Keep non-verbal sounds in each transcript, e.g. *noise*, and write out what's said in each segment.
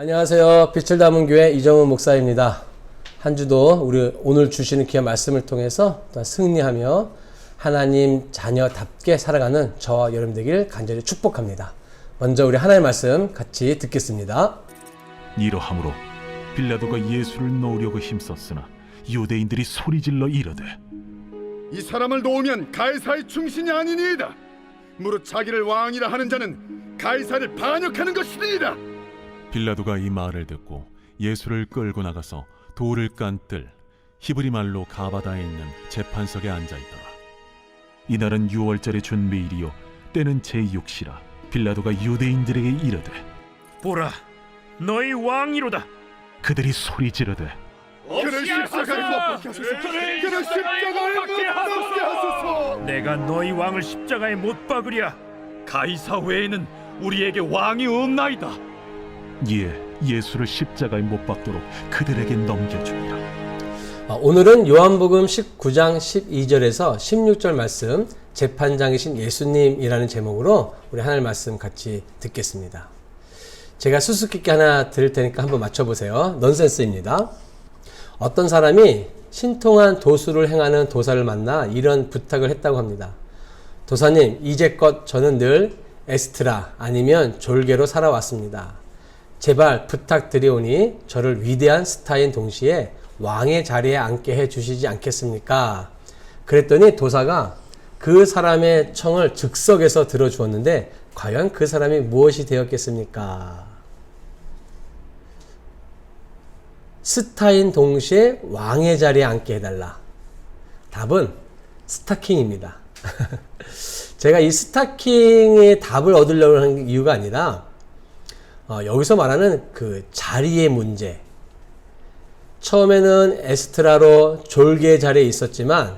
안녕하세요. 빛을 담은 교회 이정훈 목사입니다. 한 주도 우리 오늘 주시는 귀한 말씀을 통해서 또한 승리하며 하나님 자녀답게 살아가는 저와 여러분 되길 간절히 축복합니다. 먼저 우리 하나님의 말씀 같이 듣겠습니다. 이러함으로 빌라도가 예수를 놓으려고 힘썼으나 유대인들이 소리질러 이르되 이 사람을 놓으면 가이사의 충신이 아니니이다. 무릇 자기를 왕이라 하는 자는 가이사를 반역하는 것이니이다. 빌라도가 이 말을 듣고 예수를 끌고 나가서 돌을 깐 뜰 히브리 말로 가바다에 있는 재판석에 앉아 있더라. 이날은 유월절의 준비일이요 때는 제6시라 빌라도가 유대인들에게 이르되 보라, 너희 왕이로다. 그들이 소리 지르되 그를 십자가에 못 박게 하소서. 그를 십자가에 못 박게 하소서. 내가 너희 왕을 십자가에 못 박으랴. 가이사 외에는 우리에게 왕이 없나이다. 이에 예수를 십자가에 못 박도록 그들에게 넘겨주니라. 아, 오늘은 요한복음 19장 12절에서 16절 말씀 재판장이신 예수님이라는 제목으로 우리 하나님 말씀 같이 듣겠습니다. 제가 수수께끼 하나 드릴 테니까 한번 맞춰보세요. 넌센스입니다. 어떤 사람이 신통한 도수를 행하는 도사를 만나 이런 부탁을 했다고 합니다. 도사님, 이제껏 저는 늘 에스트라 아니면 졸개로 살아왔습니다. 제발 부탁드리오니 저를 위대한 스타인 동시에 왕의 자리에 앉게 해 주시지 않겠습니까? 그랬더니 도사가 그 사람의 청을 즉석에서 들어주었는데 과연 그 사람이 무엇이 되었겠습니까? 스타인 동시에 왕의 자리에 앉게 해달라. 답은 스타킹입니다. *laughs* 제가 이 스타킹의 답을 얻으려고 하는 이유가 아니라 어, 여기서 말하는 그 자리의 문제. 처음에는 에스트라로 졸개 자리에 있었지만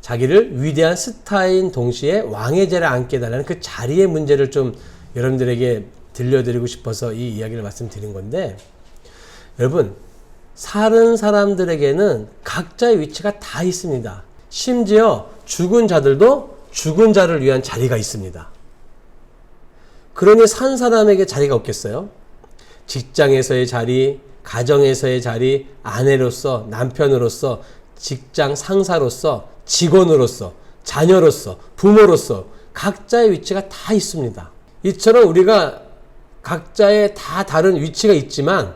자기를 위대한 스타인 동시에 왕의 자리에 앉게 해달라는 그 자리의 문제를 좀 여러분들에게 들려드리고 싶어서 이 이야기를 말씀드린 건데 여러분 사는 사람들에게는 각자의 위치가 다 있습니다. 심지어 죽은 자들도 죽은 자를 위한 자리가 있습니다. 그러니 산 사람에게 자리가 없겠어요? 직장에서의 자리, 가정에서의 자리, 아내로서, 남편으로서, 직장 상사로서, 직원으로서, 자녀로서, 부모로서 각자의 위치가 다 있습니다. 이처럼 우리가 각자의 다 다른 위치가 있지만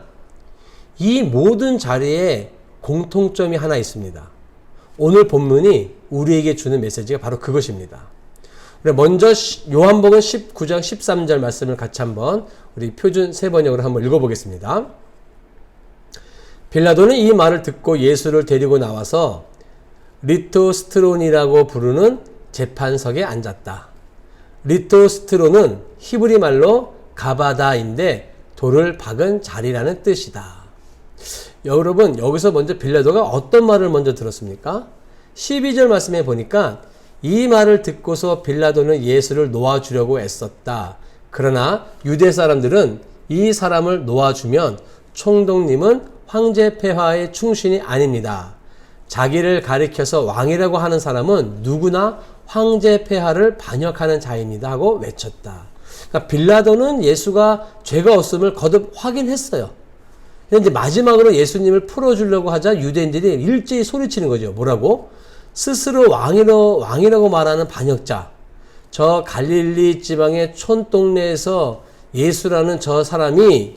이 모든 자리에 공통점이 하나 있습니다. 오늘 본문이 우리에게 주는 메시지가 바로 그것입니다. 먼저 요한복음 19장 13절 말씀을 같이 한번 우리 표준 세 번역으로 한번 읽어보겠습니다. 빌라도는 이 말을 듣고 예수를 데리고 나와서 리토스트론이라고 부르는 재판석에 앉았다. 리토스트론은 히브리 말로 가바다인데 돌을 박은 자리라는 뜻이다. 여러분 여기서 먼저 빌라도가 어떤 말을 먼저 들었습니까? 12절 말씀에 보니까 이 말을 듣고서 빌라도는 예수를 놓아주려고 애썼다. 그러나 유대 사람들은 이 사람을 놓아주면 총독님은 황제 폐하의 충신이 아닙니다. 자기를 가리켜서 왕이라고 하는 사람은 누구나 황제 폐하를 반역하는 자입니다. 하고 외쳤다. 그러니까 빌라도는 예수가 죄가 없음을 거듭 확인했어요. 이제 마지막으로 예수님을 풀어주려고 하자 유대인들이 일제히 소리치는 거죠. 뭐라고? 스스로 왕이로, 왕이라고 말하는 반역자. 저 갈릴리 지방의 촌동네에서 예수라는 저 사람이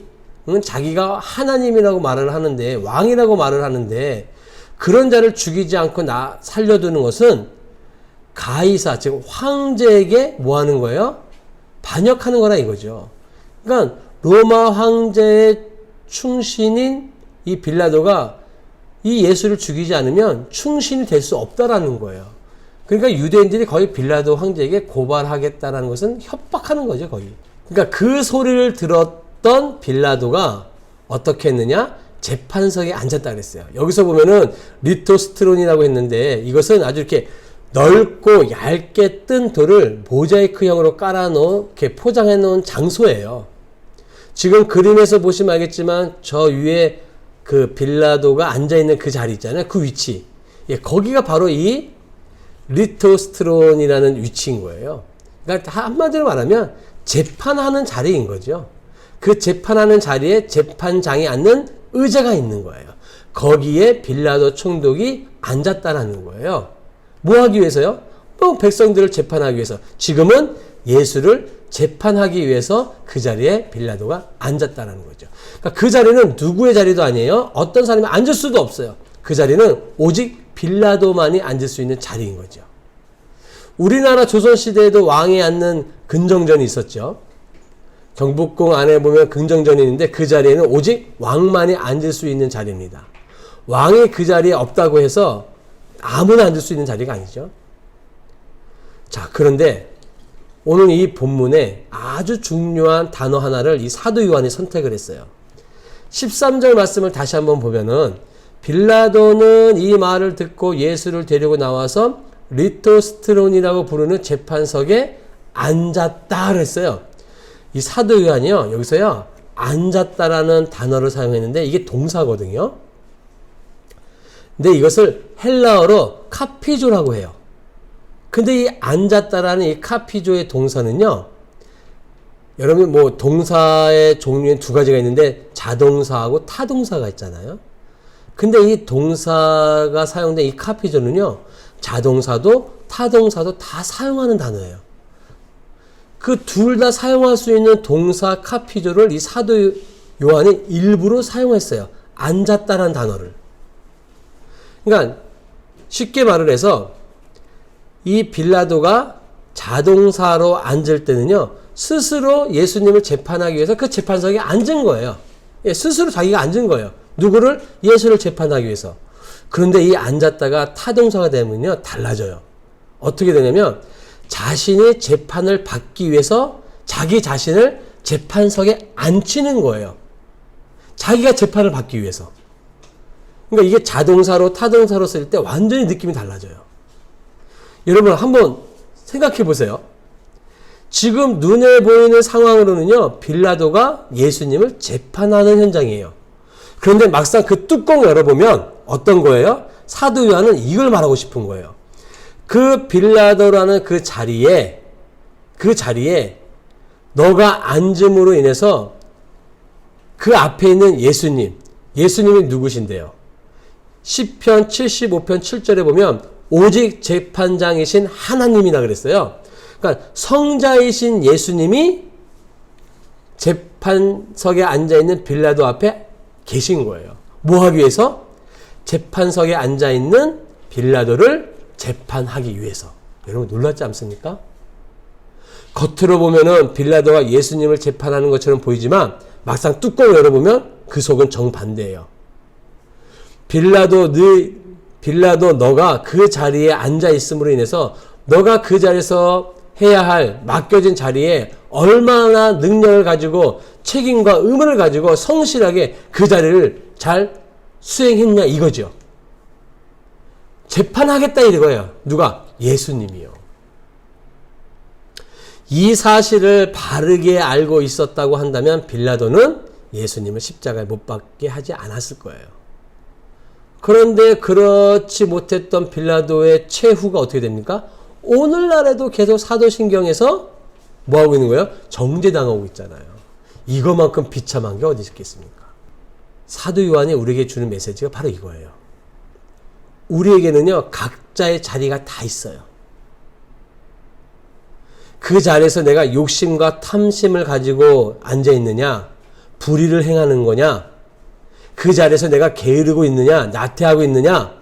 응, 자기가 하나님이라고 말을 하는데 왕이라고 말을 하는데 그런 자를 죽이지 않고 나 살려두는 것은 가이사 즉 황제에게 뭐 하는 거예요? 반역하는 거라 이거죠. 그러니까 로마 황제의 충신인 이 빌라도가 이 예수를 죽이지 않으면 충신이 될 수 없다라는 거예요. 그러니까 유대인들이 거의 빌라도 황제에게 고발하겠다라는 것은 협박하는 거죠, 거의. 그러니까 그 소리를 들었던 빌라도가 어떻게 했느냐? 재판석에 앉았다 그랬어요. 여기서 보면은 리토스트론이라고 했는데 이것은 아주 이렇게 넓고 얇게 뜬 돌을 모자이크형으로 깔아놓은 이렇게 포장해 놓은 장소예요. 지금 그림에서 보시면 알겠지만 저 위에 그 빌라도가 앉아 있는 그 자리 있잖아요. 그 위치. 예, 거기가 바로 이 리토스트론이라는 위치인 거예요. 그러니까 한마디로 말하면 재판하는 자리인 거죠. 그 재판하는 자리에 재판장이 앉는 의자가 있는 거예요. 거기에 빌라도 총독이 앉았다라는 거예요. 뭐 하기 위해서요? 뭐 백성들을 재판하기 위해서. 지금은 예수를 재판하기 위해서 그 자리에 빌라도가 앉았다라는 거죠. 그러니까 그 자리는 누구의 자리도 아니에요. 어떤 사람이 앉을 수도 없어요. 그 자리는 오직 빌라도만이 앉을 수 있는 자리인 거죠. 우리나라 조선시대에도 왕이 앉는 근정전이 있었죠. 경복궁 안에 보면 긍정전이 있는데 그 자리에는 오직 왕만이 앉을 수 있는 자리입니다. 왕이 그 자리에 없다고 해서 아무나 앉을 수 있는 자리가 아니죠. 자, 그런데 오늘 이 본문에 아주 중요한 단어 하나를 이 사도 요한이 선택을 했어요. 13절 말씀을 다시 한번 보면은 빌라도는 이 말을 듣고 예수를 데리고 나와서 리토스트론이라고 부르는 재판석에 앉았다 그랬어요. 이 사도 요한이요. 여기서요. 앉았다라는 단어를 사용했는데 이게 동사거든요. 근데 이것을 헬라어로 카피조라고 해요. 근데 이 앉았다라는 이 카피조의 동사는요. 여러분 뭐 동사의 종류엔 두 가지가 있는데 자동사하고 타동사가 있잖아요. 근데 이 동사가 사용된 이 카피조는요. 자동사도 타동사도 다 사용하는 단어예요. 그 둘 다 사용할 수 있는 동사 카피조를 이 사도 요한이 일부러 사용했어요. 앉았다라는 단어를. 그러니까 쉽게 말을 해서 이 빌라도가 자동사로 앉을 때는요, 스스로 예수님을 재판하기 위해서 그 재판석에 앉은 거예요. 예, 스스로 자기가 앉은 거예요. 누구를? 예수를 재판하기 위해서. 그런데 이 앉았다가 타동사가 되면요, 달라져요. 어떻게 되냐면, 자신이 재판을 받기 위해서 자기 자신을 재판석에 앉히는 거예요. 자기가 재판을 받기 위해서. 그러니까 이게 자동사로 타동사로 쓸 때 완전히 느낌이 달라져요. 여러분 한번 생각해 보세요. 지금 눈에 보이는 상황으로는요, 빌라도가 예수님을 재판하는 현장이에요. 그런데 막상 그 뚜껑 열어보면 어떤 거예요? 사도 요한은 이걸 말하고 싶은 거예요. 그 빌라도라는 그 자리에, 그 자리에 너가 앉음으로 인해서 그 앞에 있는 예수님, 예수님이 누구신데요? 10편 75편 7절에 보면 오직 재판장이신 하나님이라 그랬어요. 그러니까 성자이신 예수님이 재판석에 앉아 있는 빌라도 앞에 계신 거예요. 뭐 하기 위해서? 재판석에 앉아 있는 빌라도를 재판하기 위해서. 여러분 놀랐지 않습니까? 겉으로 보면은 빌라도가 예수님을 재판하는 것처럼 보이지만 막상 뚜껑을 열어보면 그 속은 정반대예요. 빌라도 너 빌라도 너가 그 자리에 앉아 있음으로 인해서 너가 그 자리에서 해야 할 맡겨진 자리에 얼마나 능력을 가지고 책임과 의무를 가지고 성실하게 그 자리를 잘 수행했냐 이거죠. 재판하겠다 이거예요. 누가? 예수님이요. 이 사실을 바르게 알고 있었다고 한다면 빌라도는 예수님을 십자가에 못 박게 하지 않았을 거예요. 그런데 그렇지 못했던 빌라도의 최후가 어떻게 됩니까? 오늘날에도 계속 사도신경에서 뭐 하고 있는 거예요? 정죄당하고 있잖아요. 이거만큼 비참한 게 어디 있겠습니까? 사도 요한이 우리에게 주는 메시지가 바로 이거예요. 우리에게는요, 각자의 자리가 다 있어요. 그 자리에서 내가 욕심과 탐심을 가지고 앉아 있느냐, 불의를 행하는 거냐, 그 자리에서 내가 게으르고 있느냐, 나태하고 있느냐,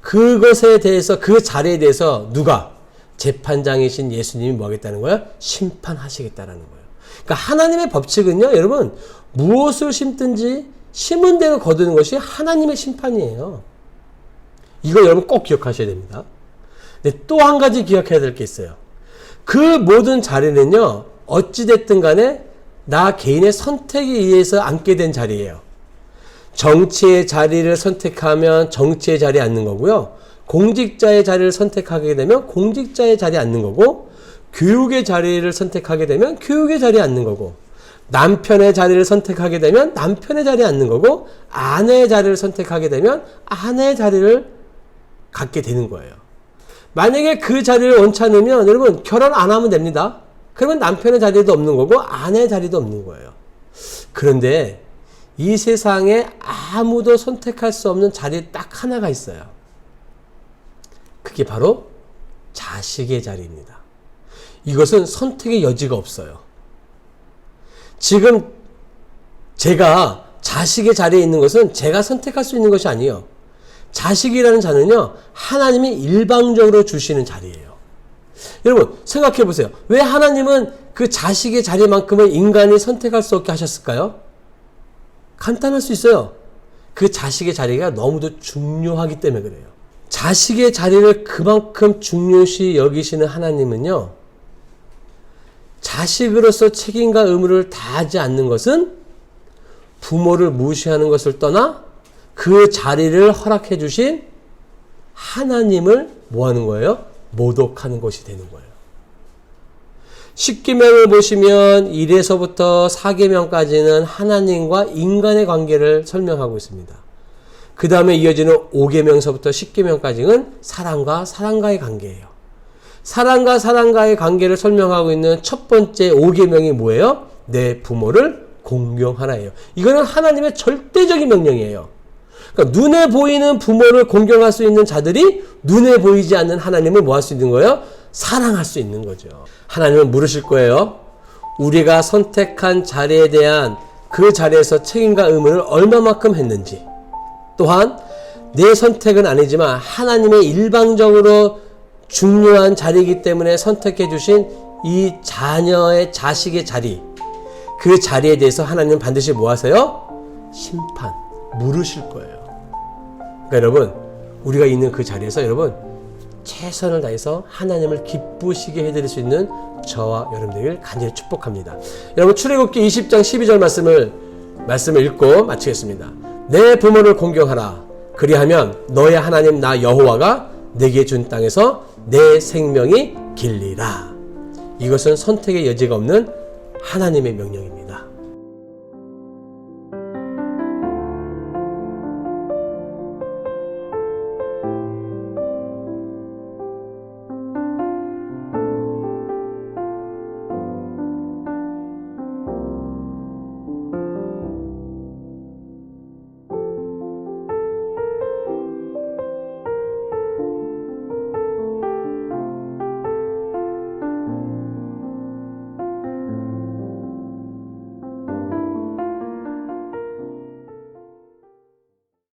그것에 대해서, 그 자리에 대해서 누가? 재판장이신 예수님이 뭐 하겠다는 거야? 심판하시겠다라는 거예요. 그러니까 하나님의 법칙은요, 여러분, 무엇을 심든지 심은 대로 거두는 것이 하나님의 심판이에요. 이거 여러분 꼭 기억하셔야 됩니다. 근데 또 한 가지 기억해야 될 게 있어요. 그 모든 자리는요, 어찌됐든 간에 나 개인의 선택에 의해서 앉게 된 자리예요. 정치의 자리를 선택하면 정치의 자리에 앉는 거고요. 공직자의 자리를 선택하게 되면 공직자의 자리에 앉는 거고, 교육의 자리를 선택하게 되면 교육의 자리에 앉는 거고, 남편의 자리를 선택하게 되면 남편의 자리에 앉는 거고, 아내의 자리를 선택하게 되면 아내의 자리를 갖게 되는 거예요. 만약에 그 자리를 원치 않으면 여러분 결혼 안 하면 됩니다. 그러면 남편의 자리도 없는 거고 아내의 자리도 없는 거예요. 그런데 이 세상에 아무도 선택할 수 없는 자리 딱 하나가 있어요. 그게 바로 자식의 자리입니다. 이것은 선택의 여지가 없어요. 지금 제가 자식의 자리에 있는 것은 제가 선택할 수 있는 것이 아니에요. 자식이라는 자는요, 하나님이 일방적으로 주시는 자리예요. 여러분, 생각해 보세요. 왜 하나님은 그 자식의 자리만큼은 인간이 선택할 수 없게 하셨을까요? 간단할 수 있어요. 그 자식의 자리가 너무도 중요하기 때문에 그래요. 자식의 자리를 그만큼 중요시 여기시는 하나님은요, 자식으로서 책임과 의무를 다하지 않는 것은 부모를 무시하는 것을 떠나 그 자리를 허락해 주신 하나님을 뭐 하는 거예요? 모독하는 것이 되는 거예요. 십계명을 보시면 1에서부터 4계명까지는 하나님과 인간의 관계를 설명하고 있습니다. 그 다음에 이어지는 5계명서부터 10계명까지는 사랑과 사랑과의 관계예요. 사랑과 사랑과의 관계를 설명하고 있는 첫 번째 5계명이 뭐예요? 내 부모를 공경하라예요. 이거는 하나님의 절대적인 명령이에요. 그러니까 눈에 보이는 부모를 공경할 수 있는 자들이 눈에 보이지 않는 하나님을 뭐 할 수 있는 거예요? 사랑할 수 있는 거죠. 하나님은 물으실 거예요. 우리가 선택한 자리에 대한 그 자리에서 책임과 의무를 얼마만큼 했는지. 또한 내 선택은 아니지만 하나님의 일방적으로 중요한 자리이기 때문에 선택해 주신 이 자녀의 자식의 자리. 그 자리에 대해서 하나님은 반드시 뭐 하세요? 심판, 물으실 거예요. 그러니까 여러분, 우리가 있는 그 자리에서 여러분, 최선을 다해서 하나님을 기쁘시게 해드릴 수 있는 저와 여러분들을 간절히 축복합니다. 여러분, 출애굽기 20장 12절 말씀을, 말씀을 읽고 마치겠습니다. 내 부모를 공경하라. 그리하면 너의 하나님 나 여호와가 내게 준 땅에서 내 생명이 길리라. 이것은 선택의 여지가 없는 하나님의 명령입니다.